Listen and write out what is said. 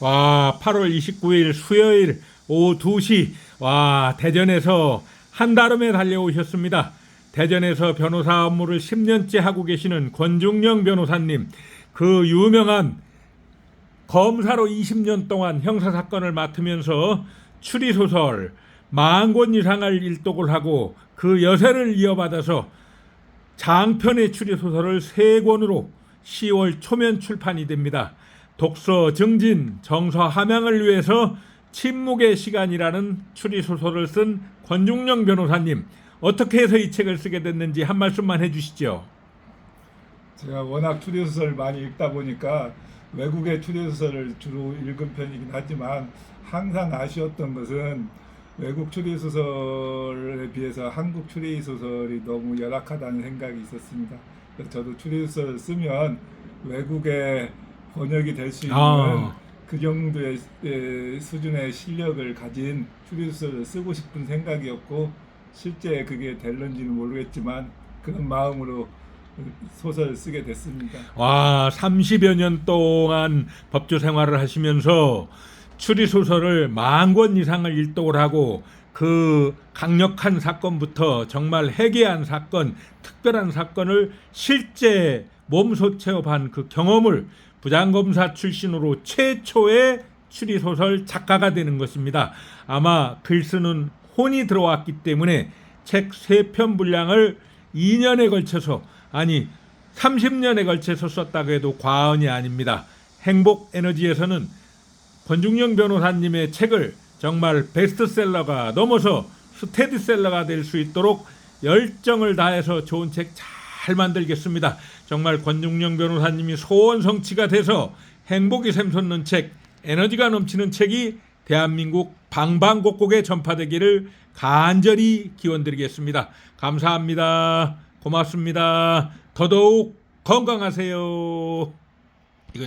와, 8월 29일 수요일 오후 2시 와, 대전에서 한달음에 달려오셨습니다. 대전에서 변호사 업무를 10년째 하고 계시는 권중영 변호사님. 그 유명한 검사로 20년 동안 형사 사건을 맡으면서 추리 소설 만권 이상을 일독을 하고 그 여세를 이어받아서 장편의 추리 소설을 세 권으로 10월 초면 출판이 됩니다. 독서 증진, 정서 함양을 위해서 침묵의 시간이라는 추리 소설을 쓴 권중영 변호사님 어떻게 해서 이 책을 쓰게 됐는지 한 말씀만 해주시죠. 제가 워낙 추리 소설 많이 읽다 보니까 외국의 추리 소설을 주로 읽은 편이긴 하지만 항상 아쉬웠던 것은 외국 추리 소설에 비해서 한국 추리 소설이 너무 열악하다는 생각이 있었습니다. 저도 추리 소설을 쓰면 외국의 번역이 될 수 있는 아. 그 정도의 에, 수준의 실력을 가진 추리소설을 쓰고 싶은 생각이었고 실제 그게 될런지는 모르겠지만 그런 마음으로 소설을 쓰게 됐습니다. 와, 30여 년 동안 법조 생활을 하시면서 추리 소설을 만 권 이상을 일독을 하고 그 강력한 사건부터 정말 해괴한 사건, 특별한 사건을 실제 몸소 체험한 그 경험을 부장검사 출신으로 최초의 추리 소설 작가가 되는 것입니다. 아마 글 쓰는 혼이 들어왔기 때문에 책세편 분량을 2년에 걸쳐서 아니 30년에 걸쳐서 썼다고 해도 과언이 아닙니다. 행복 에너지에서는 권중영 변호사님의 책을 정말 베스트셀러가 넘어서 스테디셀러가 될 수 있도록 열정을 다해서 좋은 책 잘 만들겠습니다. 정말 권중영 변호사님이 소원 성취가 돼서 행복이 샘솟는 책, 에너지가 넘치는 책이 대한민국 방방곡곡에 전파되기를 간절히 기원드리겠습니다. 감사합니다. 고맙습니다. 더더욱 건강하세요.